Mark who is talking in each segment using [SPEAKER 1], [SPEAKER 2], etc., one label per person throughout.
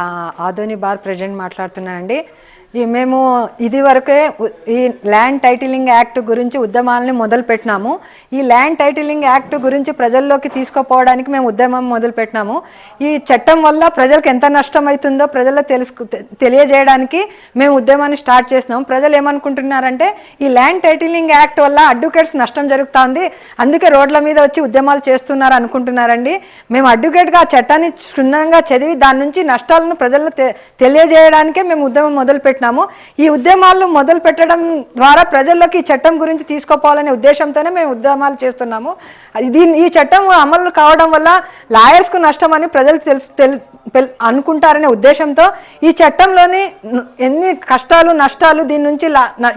[SPEAKER 1] Adoni Adoni bar present మాట్లాడుతున్నానండి. మేము ఇది వరకే ఈ ల్యాండ్ టైటిలింగ్ యాక్ట్ గురించి ఉద్యమాలని మొదలుపెట్టినాము. ఈ ల్యాండ్ టైటిలింగ్ యాక్ట్ గురించి ప్రజల్లోకి తీసుకుపోవడానికి మేము ఉద్యమం మొదలుపెట్టినాము. ఈ చట్టం వల్ల ప్రజలకు ఎంత నష్టం అవుతుందో ప్రజలు తెలుసు తెలియజేయడానికి మేము ఉద్యమాన్ని స్టార్ట్ చేసినాం ప్రజలు ఏమనుకుంటున్నారంటే ఈ ల్యాండ్ టైటిలింగ్ యాక్ట్ వల్ల అడ్వకేట్స్ నష్టం జరుగుతుంది. అందుకే రోడ్ల మీద వచ్చి ఉద్యమాలు చేస్తున్నారు అనుకుంటున్నారండి. మేము అడ్వకేట్గా ఆ చట్టాన్ని క్షుణ్ణంగా చదివి దాని నుంచి నష్టాలను ప్రజలను తె- తెలియజేయడానికే మేము ఉద్యమం మొదలు పెట్టినాము ఈ ఉద్యమాలను మొదలు పెట్టడం ద్వారా ప్రజల్లోకి ఈ చట్టం గురించి తీసుకోపోవాలనే ఉద్దేశంతోనే మేము ఉద్యమాలు చేస్తున్నాము. దీని ఈ చట్టం అమలు కావడం వల్ల లాయర్స్కు నష్టం అని ప్రజలు తెలుసు తెలు అనుకుంటారనే ఉద్దేశంతో ఈ చట్టంలోని ఎన్ని కష్టాలు నష్టాలు దీని నుంచి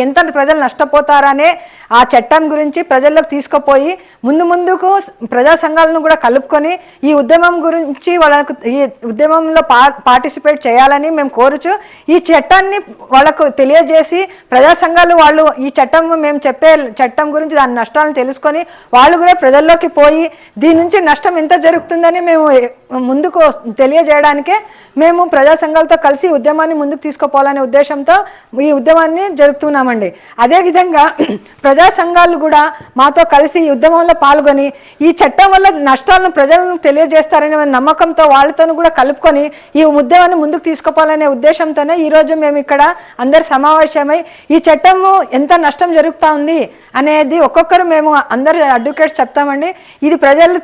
[SPEAKER 1] ఎంత ప్రజలు నష్టపోతారనే ఆ చట్టం గురించి ప్రజల్లోకి తీసుకుపోయి ముందు ముందుకు ప్రజా సంఘాలను కూడా కలుపుకొని ఈ ఉద్యమం గురించి వాళ్ళకు ఈ ఉద్యమంలో పా పార్టిసిపేట్ చేయాలని మేము కోరుచు ఈ చట్టాన్ని వాళ్ళకు తెలియజేసి ప్రజా సంఘాలు వాళ్ళు ఈ చట్టం మేము చెప్పే చట్టం గురించి దాని నష్టాలను తెలుసుకొని వాళ్ళు కూడా ప్రజల్లోకి పోయి దీని నుంచి నష్టం ఎంత జరుగుతుందని మేము ముందుకు వస్- చేయడానికే మేము ప్రజా సంఘాలతో కలిసి ఉద్యమాన్ని ముందుకు తీసుకుపోవాలనే ఉద్దేశంతో ఈ ఉద్యమాన్ని జరుపుతున్నామండి. అదేవిధంగా ప్రజా సంఘాలు కూడా మాతో కలిసి ఈ ఉద్యమంలో పాల్గొని ఈ చట్టం వల్ల నష్టాలను ప్రజలను తెలియజేస్తారనే నమ్మకంతో వాళ్ళతో కూడా కలుపుకొని ఈ ఉద్యమాన్ని ముందుకు తీసుకుపోవాలనే ఉద్దేశంతోనే ఈరోజు మేము ఇక్కడ అందరు సమావేశమై ఈ చట్టము ఎంత నష్టం జరుగుతూ ఉంది అనేది ఒక్కొక్కరు మేము అందరు అడ్వకేట్స్ చెప్తామండి. ఇది ప్రజలు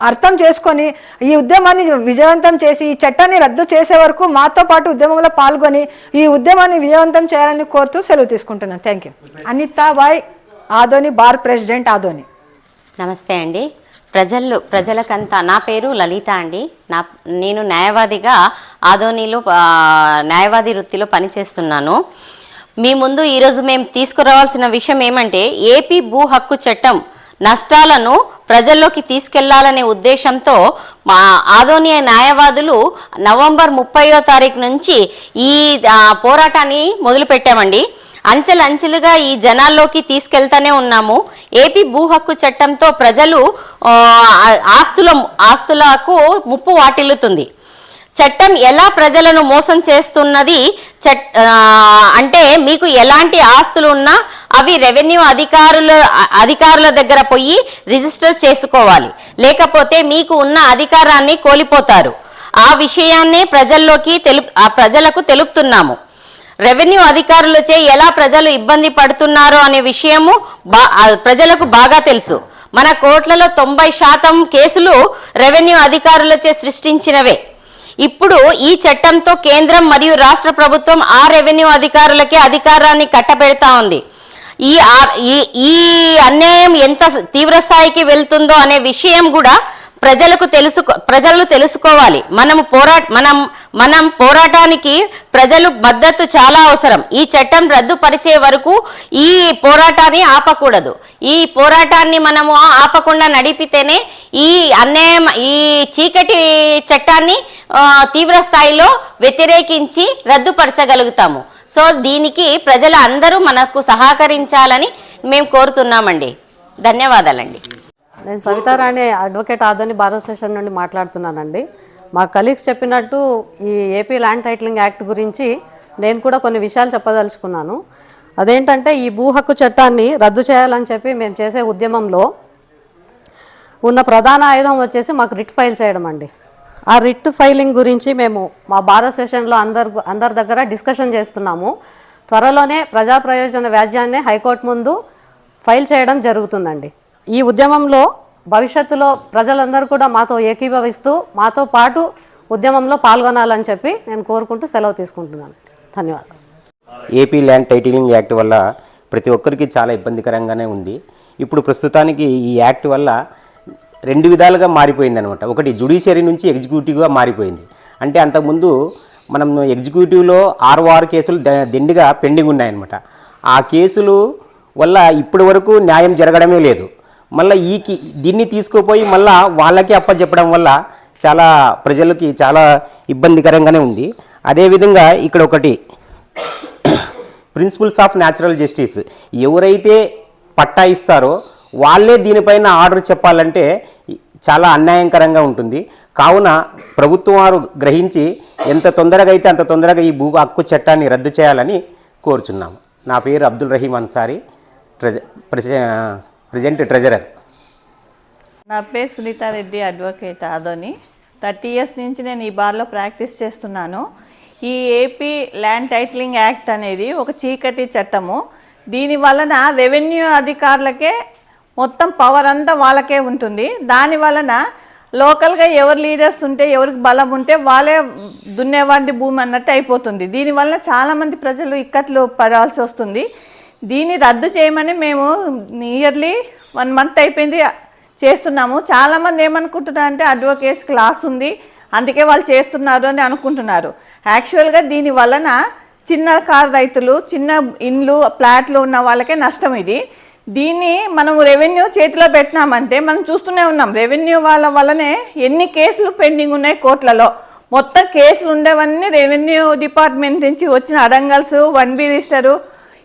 [SPEAKER 1] అర్థం చేసుకొని ఈ ఉద్యమాన్ని విజయవంతం చేసి ఈ చట్టాన్ని రద్దు చేసే వరకు మాతో పాటు ఉద్యమంలో పాల్గొని ఈ ఉద్యమాన్ని విజయవంతం చేయాలని కోరుతూ సెలవు తీసుకుంటున్నాను. Thank you Anitha Bai Adoni bar president Adoni.
[SPEAKER 2] నమస్తే అండి. ప్రజలు ప్రజలకంతా నా పేరు లలిత అండి. నా నేను న్యాయవాదిగా ఆదోనిలో న్యాయవాది వృత్తిలో పనిచేస్తున్నాను. మీ ముందు ఈరోజు మేము తీసుకురావాల్సిన విషయం ఏమంటే ఏపీ భూ హక్కు చట్టం నష్టాలను ప్రజల్లోకి తీసుకెళ్ళాలనే ఉద్దేశంతో మా ఆధోనియ న్యాయవాదులు నవంబర్ ముప్పయో తారీఖు నుంచి ఈ పోరాటాన్ని మొదలుపెట్టామండి. అంచెలంచెలుగా ఈ జనాల్లోకి తీసుకెళ్తానే ఉన్నాము. ఏపీ భూ హక్కు చట్టంతో ప్రజలు ఆస్తుల ఆస్తులకు ముప్పు వాటిల్లుతుంది. చట్టం ఎలా ప్రజలను మోసం చేస్తున్నది చట్ అంటే మీకు ఎలాంటి ఆస్తులు ఉన్నా అవి రెవెన్యూ అధికారుల అధికారుల దగ్గర పోయి రిజిస్టర్ చేసుకోవాలి. లేకపోతే మీకు ఉన్న అధికారాన్ని కోల్పోతారు. ఆ విషయాన్నే ప్రజల్లోకి తెలుపు ఆ ప్రజలకు తెలుపుతున్నాము. రెవెన్యూ అధికారులచే ఎలా ప్రజలు ఇబ్బంది పడుతున్నారో అనే విషయము బా ప్రజలకు బాగా తెలుసు. మన కోట్లలో తొంభై శాతం కేసులు రెవెన్యూ అధికారులచే సృష్టించినవే. ఇప్పుడు ఈ చట్టంతో కేంద్రం మరియు రాష్ట్ర ప్రభుత్వం ఆ రెవెన్యూ అధికారులకే అధికారాన్ని కట్టబెడతా ఉంది. ఈ ఆ- ఈ ఈ అన్యాయం ఎంత తీవ్ర స్థాయికి వెళ్తుందో అనే విషయం కూడా ప్రజలకు తెలుసుకో ప్రజలు తెలుసుకోవాలి. మనం పోరా మనం మనం పోరాటానికి ప్రజలు మద్దతు చాలా అవసరం. ఈ చట్టం రద్దుపరిచే వరకు ఈ పోరాటాన్ని ఆపకూడదు. ఈ పోరాటాన్ని మనము ఆపకుండా నడిపితేనే ఈ అన్యాయం ఈ చీకటి చట్టాన్ని తీవ్ర స్థాయిలో వ్యతిరేకించి రద్దుపరచగలుగుతాము. సో దీనికి ప్రజలు అందరూ మనకు సహకరించాలని మేము కోరుతున్నామండి. ధన్యవాదాలండి.
[SPEAKER 3] నేను సవితారాణి అడ్వకేట్ ఆదోని భారత అసోసియేషన్ నుండి మాట్లాడుతున్నానండి. మా కలీగ్స్ చెప్పినట్టు ఈ ఏపీ ల్యాండ్ టైటిలింగ్ యాక్ట్ గురించి నేను కూడా కొన్ని విషయాలు చెప్పదలుచుకున్నాను. అదేంటంటే ఈ భూ హక్కు చట్టాన్ని రద్దు చేయాలని చెప్పి మేము చేసే ఉద్యమంలో ఉన్న ప్రధాన ఆయుధం వచ్చేసి మాకు రిట్ ఫైల్ చేయడం అండి. ఆ రిట్ ఫైలింగ్ గురించి మేము మా భారత సెషన్లో అందరు అందరి దగ్గర డిస్కషన్ చేస్తున్నాము. త్వరలోనే ప్రజా ప్రయోజన వ్యాజ్యాన్ని హైకోర్టు ముందు ఫైల్ చేయడం జరుగుతుందండి. ఈ ఉద్యమంలో భవిష్యత్తులో ప్రజలందరూ కూడా మాతో ఏకీభవిస్తూ మాతో పాటు ఉద్యమంలో పాల్గొనాలని చెప్పి నేను కోరుకుంటూ సెలవు తీసుకుంటున్నాను. ధన్యవాదాలు.
[SPEAKER 4] ఏపీ ల్యాండ్ టైటిలింగ్ యాక్ట్ వల్ల ప్రతి ఒక్కరికి చాలా ఇబ్బందికరంగానే ఉంది. ఇప్పుడు ప్రస్తుతానికి ఈ యాక్ట్ వల్ల రెండు విధాలుగా మారిపోయింది అనమాట ఒకటి జుడిషియరీ నుంచి ఎగ్జిక్యూటివ్గా మారిపోయింది. అంటే అంతకుముందు మనం ఎగ్జిక్యూటివ్లో ఆరు ఆరు కేసులు దిండుగా దిండిగా పెండింగ్ ఉన్నాయన్నమాట. ఆ కేసులు వల్ల ఇప్పటి వరకు న్యాయం జరగడమే లేదు. మళ్ళీ ఈ దీన్ని తీసుకుపోయి మళ్ళా వాళ్ళకి అప్పచెప్పడం వల్ల చాలా ప్రజలకి చాలా ఇబ్బందికరంగానే ఉంది. అదేవిధంగా ఇక్కడ ఒకటి ప్రిన్సిపల్స్ ఆఫ్ న్యాచురల్ జస్టిస్ ఎవరైతే పట్టా ఇస్తారో వాళ్ళే దీనిపైన ఆర్డర్ చెప్పాలంటే చాలా అన్యాయకరంగా ఉంటుంది. కావున ప్రభుత్వం వారు గ్రహించి ఎంత తొందరగా అయితే అంత తొందరగా ఈ భూ హక్కు చట్టాన్ని రద్దు చేయాలని కోరుచున్నాము. నా పేరు అబ్దుల్ రహీం అన్సారీ ట్రెజ ప్రజెంట్ ట్రెజరర్.
[SPEAKER 5] నా పేరు Sunitha Reddy advocate Adoni. Thirty years నుంచి నేను ఈ బార్లో ప్రాక్టీస్ చేస్తున్నాను. ఈ ఏపీ ల్యాండ్ టైటిలింగ్ యాక్ట్ అనేది ఒక చీకటి చట్టము. దీని వలన రెవెన్యూ అధికారులకే మొత్తం పవర్ అంతా వాళ్ళకే ఉంటుంది. దాని వలన లోకల్గా ఎవరు లీడర్స్ ఉంటే ఎవరికి బలం ఉంటే వాళ్ళే దున్నేవాడి భూమి అన్నట్టు అయిపోతుంది. దీనివల్ల చాలామంది ప్రజలు ఇక్కట్లు పడాల్సి వస్తుంది. దీన్ని రద్దు చేయమని మేము నియర్లీ వన్ మంత్ అయిపోయింది చేస్తున్నాము. చాలామంది ఏమనుకుంటున్నారు అంటే అడ్వకేట్స్ క్లాస్ ఉంది అందుకే వాళ్ళు చేస్తున్నారు అని అనుకుంటున్నారు. యాక్చువల్గా దీని వలన చిన్న కారు రైతులు చిన్న ఇండ్లు ప్లాట్లు ఉన్న వాళ్ళకే నష్టం ఇది. దీన్ని మనం రెవెన్యూ చేతిలో పెట్టినామంటే మనం చూస్తూనే ఉన్నాం. రెవెన్యూ వాళ్ళ వల్లనే ఎన్ని కేసులు పెండింగ్ ఉన్నాయి కోర్టులలో. మొత్తం కేసులు ఉండేవన్నీ రెవెన్యూ డిపార్ట్మెంట్ నుంచి వచ్చిన అడంగల్స్ వన్ బి రిజిస్టరు.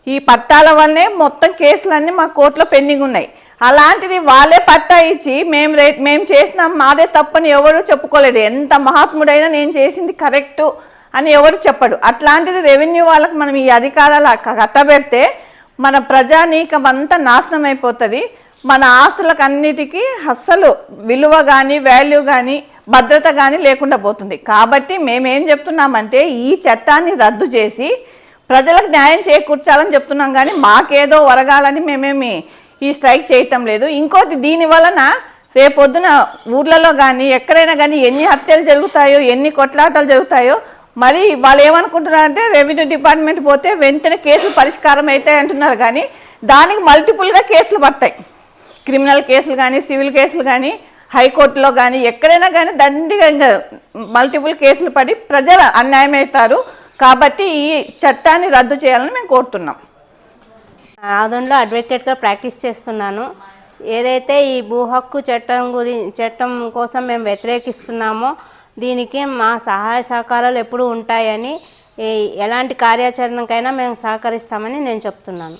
[SPEAKER 5] ఈ పట్టాల వల్లనే మొత్తం కేసులన్నీ మా కోర్టులో పెండింగ్ ఉన్నాయి. అలాంటిది వాళ్ళే పట్టా ఇచ్చి మేము రే మేము చేసినాం మాదే తప్పని ఎవరు చెప్పుకోలేదు. ఎంత మహాత్ముడైనా నేను చేసింది కరెక్టు అని ఎవరు చెప్పడు. అట్లాంటిది రెవెన్యూ వాళ్ళకి మనం ఈ అధికారాలు కట్టబెడితే మన ప్రజానీకమంతా నాశనం అయిపోతుంది. మన ఆస్తులకు అన్నిటికీ అస్సలు విలువ కానీ వాల్యూ కానీ భద్రత కానీ లేకుండా పోతుంది. కాబట్టి మేమేం చెప్తున్నామంటే ఈ చట్టాన్ని రద్దు చేసి ప్రజలకు న్యాయం చేకూర్చాలని చెప్తున్నాం కానీ మాకేదో ఒరగాలని మేమేమి ఈ స్ట్రైక్ చేయటం లేదు. ఇంకోటి దీని వలన రేపొద్దున ఊర్లలో కానీ ఎక్కడైనా కానీ ఎన్ని హత్యలు జరుగుతాయో ఎన్ని కొట్లాటలు జరుగుతాయో మరి వాళ్ళు ఏమనుకుంటున్నారంటే రెవెన్యూ డిపార్ట్మెంట్ పోతే వెంటనే కేసులు పరిష్కారం అవుతాయి అంటున్నారు కానీ దానికి మల్టిపుల్గా కేసులు పడతాయి. క్రిమినల్ కేసులు కానీ సివిల్ కేసులు కానీ హైకోర్టులో కానీ ఎక్కడైనా కానీ దండిగా మల్టిపుల్ కేసులు పడి ప్రజలు అన్యాయం అవుతారు. కాబట్టి ఈ చట్టాన్ని రద్దు చేయాలని మేము కోరుతున్నాం.
[SPEAKER 6] ఆదంలో అడ్వకేట్గా ప్రాక్టీస్ చేస్తున్నాను. ఏదైతే ఈ భూ హక్కు చట్టం గురి చట్టం కోసం మేము వ్యతిరేకిస్తున్నామో దీనికి మా సహాయ సహకారాలు ఎప్పుడూ ఉంటాయని ఎలాంటి కార్యాచరణకైనా మేము సహకరిస్తామని నేను చెప్తున్నాను.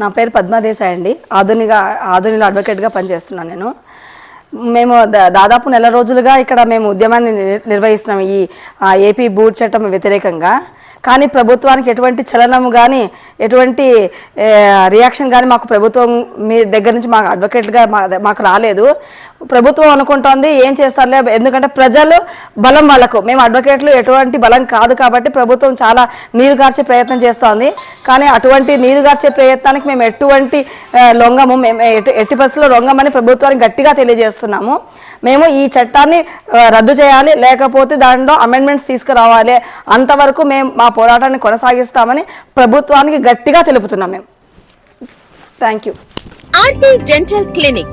[SPEAKER 7] నా పేరు పద్మాదేశాయ్ అండి. ఆధునిక ఆధునిక అడ్వకేట్గా పనిచేస్తున్నాను నేను. మేము దా- దాదాపు నెల రోజులుగా ఇక్కడ మేము ఉద్యమాన్ని నిర్వహిస్తున్నాం ఈ ఏపీ బూట్ చట్టం వ్యతిరేకంగా. కానీ ప్రభుత్వానికి ఎటువంటి చలనం కానీ ఎటువంటి రియాక్షన్ కానీ మాకు ప్రభుత్వం మీ దగ్గర నుంచి మాకు అడ్వకేట్గా మా మాకు రాలేదు. ప్రభుత్వం అనుకుంటోంది ఏం చేస్తారులే ఎందుకంటే ప్రజలు బలం వాళ్ళకు. మేము అడ్వకేట్లు ఎటువంటి బలం కాదు కాబట్టి ప్రభుత్వం చాలా నీరు గార్చే ప్రయత్నం చేస్తోంది. కానీ అటువంటి నీరు గార్చే ప్రయత్నానికి మేము ఎటువంటి లొంగము మేము ఎటు ఎట్టి పరిస్థితుల్లో లొంగమని ప్రభుత్వానికి గట్టిగా తెలియజేస్తున్నాము. మేము ఈ చట్టాన్ని రద్దు చేయాలి లేకపోతే దానిలో అమెండ్మెంట్స్ తీసుకురావాలి. అంతవరకు మేము మా పోరాటాన్ని కొనసాగిస్తామని ప్రభుత్వానికి గట్టిగా తెలుపుతున్నాం మేము. Thank you
[SPEAKER 8] RT dental clinic.